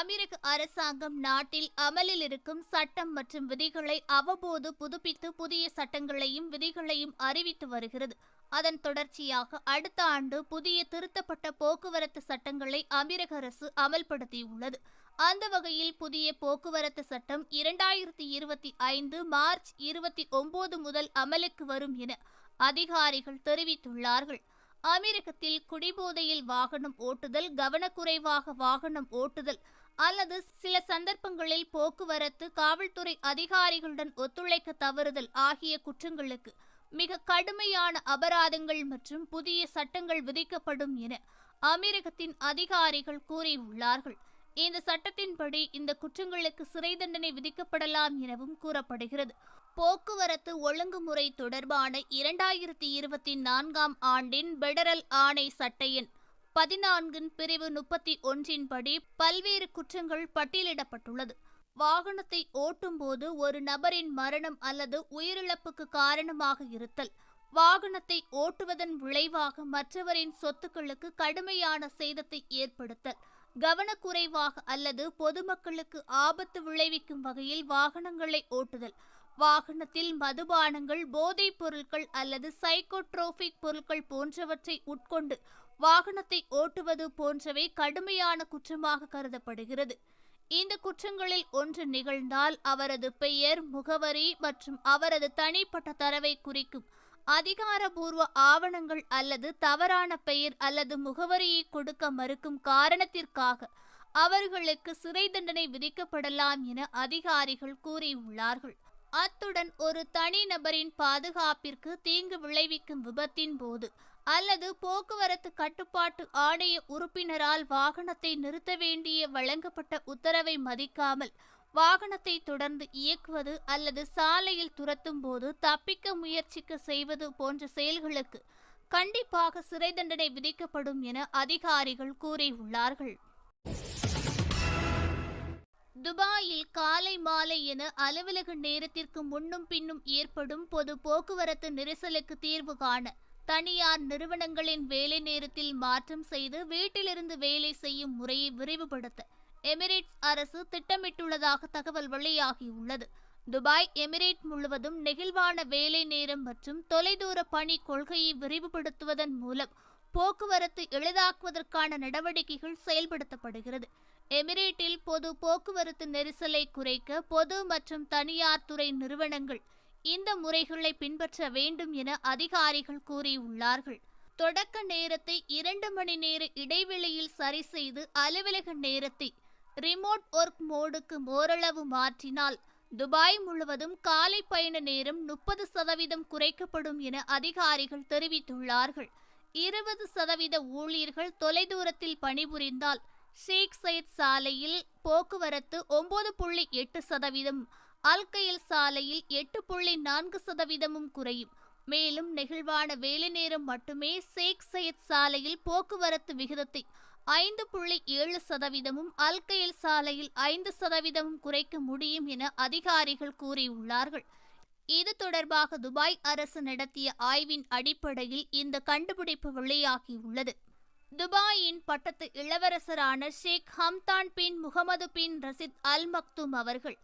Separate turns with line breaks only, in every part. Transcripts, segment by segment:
அமெரிக்க அரசாங்கம் நாட்டில் அமலில் இருக்கும் சட்டம் மற்றும் விதிகளை அவ்வப்போது புதுப்பித்து புதிய சட்டங்களையும் விதிகளையும் அறிவித்து வருகிறது. அதன் தொடர்ச்சியாக அடுத்த ஆண்டு புதிய திருத்தப்பட்ட போக்குவரத்து சட்டங்களை அமெரிக்க அரசு அமல்படுத்தியுள்ளது. அந்த வகையில் புதிய போக்குவரத்து சட்டம் இரண்டாயிரத்தி இருபத்தி ஐந்து மார்ச் இருபத்தி ஒன்பது முதல் அமலுக்கு வரும் என அதிகாரிகள் தெரிவித்துள்ளார்கள். அமெரிக்கத்தில் குடிபோதையில் வாகனம் ஓட்டுதல் கவனக்குறைவாக வாகனம் ஓட்டுதல் அல்லது சில சந்தர்ப்பங்களில் போக்குவரத்து காவல்துறை அதிகாரிகளுடன் ஒத்துழைக்க தவறுதல் ஆகிய குற்றங்களுக்கு மிக கடுமையான அபராதங்கள் மற்றும் புதிய சட்டங்கள் விதிக்கப்படும் என அமீரகத்தின் அதிகாரிகள் கூறியுள்ளார்கள். இந்த சட்டத்தின்படி இந்த குற்றங்களுக்கு சிறை தண்டனை விதிக்கப்படலாம் எனவும் கூறப்படுகிறது. போக்குவரத்து ஒழுங்குமுறை தொடர்பான இரண்டாயிரத்தி இருபத்தி நான்காம் ஆண்டின் பெடரல் ஆணை சட்ட எண் பதினான்கின் பிரிவு முப்பத்தி ஒன்றின்படி பல்வேறு குற்றங்கள் பட்டியலிடப்பட்டுள்ளது. வாகனத்தை ஓட்டும்போது ஒரு நபரின் மரணம் அல்லது உயிரிழப்புக்கு காரணமாக இருத்தல். வாகனத்தை ஓட்டுவதன் விளைவாக மற்றவரின் சொத்துக்களுக்கு கடுமையான சேதத்தை ஏற்படுத்தல். கவனக்குறைவாக அல்லது பொதுமக்களுக்கு ஆபத்து விளைவிக்கும் வகையில் வாகனங்களை ஓட்டுதல். வாகனத்தில் மதுபானங்கள் போதைப் பொருட்கள் அல்லது சைக்கோட்ரோபிக் பொருட்கள் போன்றவற்றை உட்கொண்டு வாகனத்தை ஓட்டுவது போன்றவை கடுமையான குற்றமாக கருதப்படுகிறது. இந்த குற்றங்களில் ஒன்று நிகழ்ந்தால் அவரது பெயர் முகவரி மற்றும் அவரது தனிப்பட்ட தரவை குறிக்கும் அதிகாரபூர்வ ஆவணங்கள் அல்லது தவறான பெயர் அல்லது முகவரியை கொடுக்க மறுக்கும் காரணத்திற்காக அவர்களுக்கு சிறை தண்டனை விதிக்கப்படலாம் என அதிகாரிகள் கூறியுள்ளார்கள். அத்துடன் ஒரு தனிநபரின் பாதுகாப்பிற்கு தீங்கு விளைவிக்கும் விபத்தின் போது அல்லது போக்குவரத்து கட்டுப்பாட்டு ஆணைய உறுப்பினரால் வாகனத்தை நிறுத்த வேண்டிய வழங்கப்பட்ட உத்தரவை மதிக்காமல் வாகனத்தை தொடர்ந்து இயக்குவது அல்லது சாலையில் துரத்தும் போது தப்பிக்க முயற்சிக்க செய்வது போன்ற செயல்களுக்கு கண்டிப்பாக சிறை தண்டனை விதிக்கப்படும் என அதிகாரிகள் கூறியுள்ளார்கள். துபாயில் காலை மாலை என அலுவலக நேரத்திற்கு முன்னும் பின்னும் ஏற்படும் பொது போக்குவரத்து நெரிசலுக்கு தீர்வு காண தனியார் நிறுவனங்களின் வேலை நேரத்தில் மாற்றம் செய்து வீட்டிலிருந்து வேலை செய்யும் முறையை விரிவுபடுத்த எமிரேட்ஸ் அரசு திட்டமிட்டுள்ளதாக தகவல் வெளியாகியுள்ளது. துபாய் எமிரேட் முழுவதும் நெகிழ்வான வேலை நேரம் மற்றும் தொலைதூர பணி கொள்கையை விரிவுபடுத்துவதன் மூலம் போக்குவரத்து எளிதாக்குவதற்கான நடவடிக்கைகள் செயல்படுத்தப்படுகிறது. எமிரேட்டில் பொது போக்குவரத்து நெரிசலை குறைக்க பொது மற்றும் தனியார் துறை நிறுவனங்கள் இந்த முறைகளை பின்பற்ற வேண்டும் என அதிகாரிகள் கூறியுள்ளார்கள். தொடக்க நேரத்தை இரண்டு மணி நேர இடைவெளியில் சரி செய்து அலுவலக நேரத்தை ரிமோட் ஒர்க் மோடுக்கு ஓரளவு மாற்றினால் துபாய் முழுவதும் காலை பயண நேரம் முப்பது சதவீதம் குறைக்கப்படும் என அதிகாரிகள் தெரிவித்துள்ளார்கள். இருபது சதவீத ஊழியர்கள் தொலைதூரத்தில் பணிபுரிந்தால் ஷேக் சையத் சாலையில் போக்குவரத்து ஒன்பது புள்ளி எட்டு சதவீதம் அல்கைல் சாலையில் எட்டு புள்ளி நான்கு சதவீதமும் குறையும். மேலும் நெகிழ்வான வேலை நேரம் மட்டுமே ஷேக் சையத் சாலையில் போக்குவரத்து விகிதத்தை ஐந்து புள்ளி ஏழு சதவீதமும் அல்கையில் சாலையில் ஐந்து சதவீதமும் குறைக்க முடியும் என அதிகாரிகள் கூறியுள்ளார்கள். இது தொடர்பாக துபாய் அரசு நடத்திய ஆய்வின் அடிப்படையில் இந்த கண்டுபிடிப்பு வெளியாகியுள்ளது. துபாயின் பட்டத்து இளவரசரான ஷேக் ஹம்தான் பின் முகமது பின் ரசித் அல் மக்தும் அவர்கள்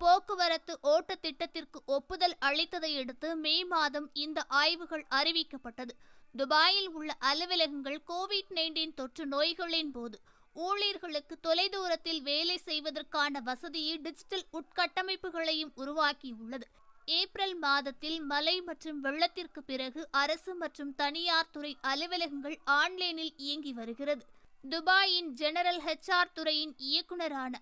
போக்குவரத்து ஓட்ட திட்டத்திற்கு ஒப்புதல் அளித்ததையடுத்து மே மாதம் இந்த ஆய்வுகள் அறிவிக்கப்பட்டது. துபாயில் உள்ள அலுவலகங்கள் கோவிட் நைன்டீன் தொற்று நோய்களின் போது ஊழியர்களுக்கு தொலைதூரத்தில் வேலை செய்வதற்கான வசதியை டிஜிட்டல் உட்கட்டமைப்புகளையும் உருவாக்கியுள்ளது. ஏப்ரல் மாதத்தில் மழை மற்றும் வெள்ளத்திற்கு பிறகு அரசு மற்றும் தனியார் துறை அலுவலகங்கள் ஆன்லைனில் இயங்கி வருகிறது. துபாயின் ஜெனரல் ஹெச்ஆர் துறையின் இயக்குநரான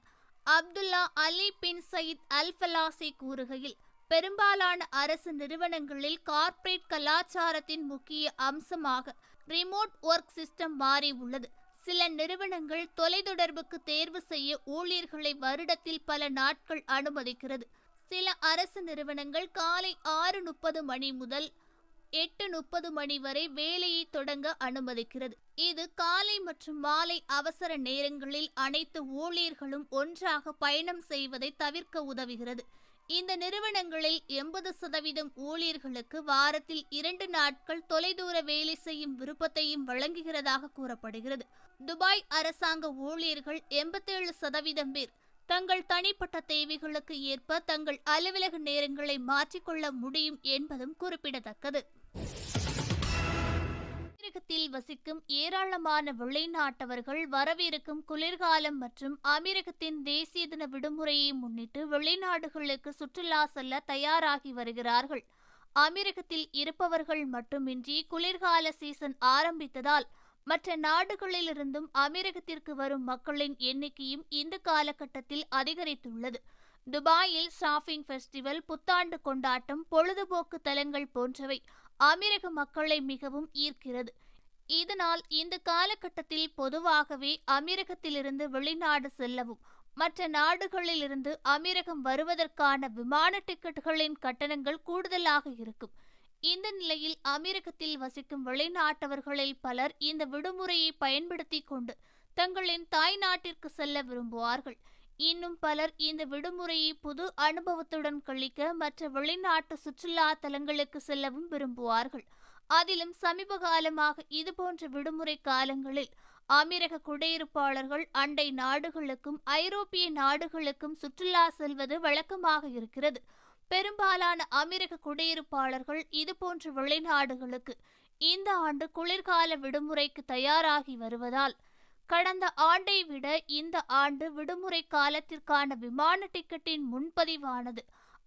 அப்துல்லா அலி பின் சயித் அல்ஃபலாசி கூறுகையில் பெரும்பாலான அரசு நிறுவனங்களில் கார்ப்பரேட் கலாச்சாரத்தின் முக்கிய அம்சமாக ரிமோட் ஒர்க் சிஸ்டம் மாறி உள்ளது. சில நிறுவனங்கள் தொலைத்தொடர்புக்கு தேர்வு செய்ய ஊழியர்களை வருடத்தில் பல நாட்கள் அனுமதிக்கிறது. சில அரசு நிறுவனங்கள் காலை ஆறு முப்பது மணி முதல் எட்டு முப்பது மணி வரை வேலையை தொடங்க அனுமதிக்கிறது. இது காலை மற்றும் மாலை அவசர நேரங்களில் அனைத்து ஊழியர்களும் ஒன்றாக பயணம் செய்வதை தவிர்க்க உதவுகிறது. இந்த நிறுவனங்களில் எண்பது சதவீதம் ஊழியர்களுக்கு வாரத்தில் இரண்டு நாட்கள் தொலைதூர வேலை செய்யும் விருப்பத்தையும் வழங்குகிறதாக கூறப்படுகிறது. துபாய் அரசாங்க ஊழியர்கள் எண்பத்தேழு சதவீதம் பேர் தங்கள் தனிப்பட்ட தேவைகளுக்கு ஏற்ப தங்கள் அலுவலக நேரங்களை மாற்றிக்கொள்ள முடியும் என்பதும் குறிப்பிடத்தக்கது. அமெரிக்கத்தில் வசிக்கும் ஏராளமான வெளிநாட்டவர்கள் வரவிருக்கும் குளிர்காலம் மற்றும் அமெரிக்கத்தின் தேசிய தின விடுமுறையை முன்னிட்டு வெளிநாடுகளுக்கு சுற்றுலா செல்ல தயாராகி வருகிறார்கள். அமெரிக்கத்தில் இருப்பவர்கள் மட்டுமின்றி குளிர்கால சீசன் ஆரம்பித்ததால் மற்ற நாடுகளிலிருந்தும் அமெரிக்கத்திற்கு வரும் மக்களின் எண்ணிக்கையும் இந்த காலகட்டத்தில் அதிகரித்துள்ளது. துபாயில் ஷாப்பிங் ஃபெஸ்டிவல் புத்தாண்டு கொண்டாட்டம் பொழுதுபோக்கு தலங்கள் போன்றவை அமெரிக்க மக்களை மிகவும் ஈர்க்கிறது. இதனால் இந்த காலகட்டத்தில் பொதுவாகவே அமெரிக்கத்திலிருந்து வெளிநாடு செல்லவும் மற்ற நாடுகளிலிருந்து அமீரகம் வருவதற்கான விமான டிக்கெட்டுகளின் கட்டணங்கள் கூடுதலாக இருக்கும். இந்த நிலையில் அமீரகத்தில் வசிக்கும் வெளிநாட்டவர்களில் பலர் இந்த விடுமுறையை பயன்படுத்தி கொண்டு தங்களின் தாய் நாட்டிற்கு செல்ல விரும்புவார்கள். இன்னும் பலர் இந்த விடுமுறையை புது அனுபவத்துடன் கழிக்க மற்ற வெளிநாட்டு சுற்றுலா தலங்களுக்கு செல்லவும் விரும்புவார்கள். அதிலும் சமீப காலமாக இதுபோன்ற விடுமுறை காலங்களில் அமீரக குடியிருப்பாளர்கள் அண்டை நாடுகளுக்கும் ஐரோப்பிய நாடுகளுக்கும் சுற்றுலா செல்வது வழக்கமாக இருக்கிறது. பெரும்பாலான அமெரிக்க குடியிருப்பாளர்கள் இதுபோன்ற வெளிநாடுகளுக்கு இந்த ஆண்டு குளிர்கால விடுமுறைக்கு தயாராகி வருவதால் கடந்த ஆண்டை விட இந்த ஆண்டு விடுமுறை காலத்திற்கான விமான டிக்கெட்டின் முன்பதிவானது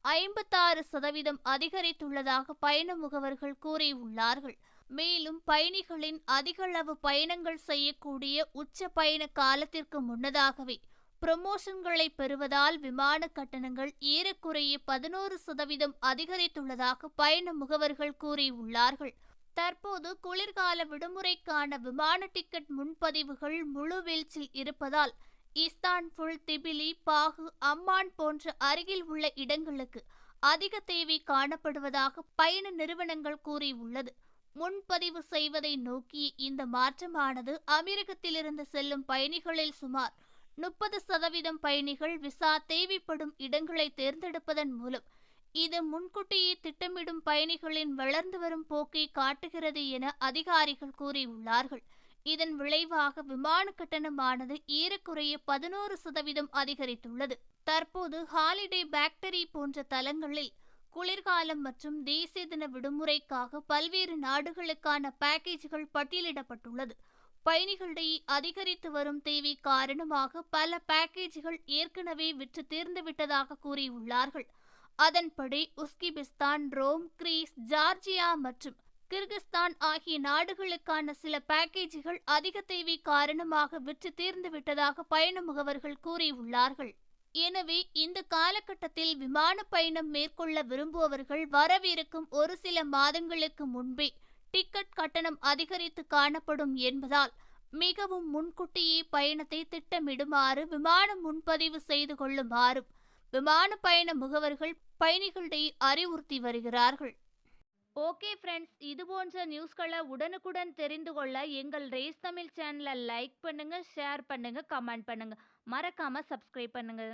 ஐம்பத்தாறு சதவீதம் அதிகரித்துள்ளதாக பயண முகவர்கள் கூறியுள்ளார்கள். மேலும் பயணிகளின் அதிகளவு பயணங்கள் செய்யக்கூடிய உச்ச பயண காலத்திற்கு முன்னதாகவே ப்ரமோஷன்களை பெறுவதால் விமான கட்டணங்கள் ஏறக்குறைய பதினோரு சதவீதம் அதிகரித்துள்ளதாக பயண முகவர்கள் கூறியுள்ளார்கள். தற்போது குளிர்கால விடுமுறைக்கான விமான டிக்கெட் முன்பதிவுகள் முழுவீழ்ச்சியில் இருப்பதால் இஸ்தான்புல் திபிலி பாகு அம்மான் போன்ற அருகில் உள்ள இடங்களுக்கு அதிக தேவை காணப்படுவதாக பயண நிறுவனங்கள் கூறியுள்ளது. முன்பதிவு செய்வதை நோக்கி இந்த மாற்றமானது அமெரிக்கத்திலிருந்து செல்லும் பயணிகளில் சுமார் முப்பது சதவீதம் பயணிகள் விசா தேவைப்படும் இடங்களை தேர்ந்தெடுப்பதன் மூலம் இது முன்கூட்டியே திட்டமிடும் பயணிகளின் வளர்ந்து வரும் போக்கை காட்டுகிறது என அதிகாரிகள் கூறியுள்ளார்கள். இதன் விளைவாக விமான கட்டணமானது ஏறக்குறைய பதினோரு சதவீதம் அதிகரித்துள்ளது. தற்போது ஹாலிடே பேக்டரி போன்ற தலங்களில் குளிர்காலம் மற்றும் தேசிய தின விடுமுறைக்காக பல்வேறு நாடுகளுக்கான பேக்கேஜ்கள் பட்டியலிடப்பட்டுள்ளது. பயணிகளிடையே அதிகரித்து வரும் தேவை காரணமாக பல பேக்கேஜ்கள் ஏற்கனவே விற்று தீர்ந்துவிட்டதாக கூறியுள்ளார்கள். அதன்படி உஸ்கிபிஸ்தான் ரோம் கிரீஸ் ஜார்ஜியா மற்றும் கிர்கிஸ்தான் ஆகிய நாடுகளுக்கான சில பேக்கேஜ்கள் அதிக தேவை காரணமாக விற்று தீர்ந்து விட்டதாக பயண முகவர்கள் கூறியுள்ளார்கள். எனவே இந்த காலகட்டத்தில் விமான பயணம் மேற்கொள்ள விரும்புபவர்கள் வரவிருக்கும் ஒரு சில மாதங்களுக்கு முன்பே டிக்கெட் கட்டணம் அதிகரித்து காணப்படும் என்பதால் மிகவும் முன்கூட்டியே பயணத்தை திட்டமிடுமாறு விமானம் முன்பதிவு செய்து கொள்ளுமாறும் விமான பயண முகவர்கள் பயணிகளிடையே அறிவுறுத்தி வருகிறார்கள். ஓகே ஃப்ரெண்ட்ஸ் இது போன்ற நியூஸ்களை உடனுக்குடன் தெரிந்து கொள்ள எங்கள் ரேஸ் தமிழ் சேனலை லைக் பண்ணுங்கள் ஷேர் பண்ணுங்கள் கமெண்ட் பண்ணுங்கள் மறக்காமல் சப்ஸ்கிரைப் பண்ணுங்கள்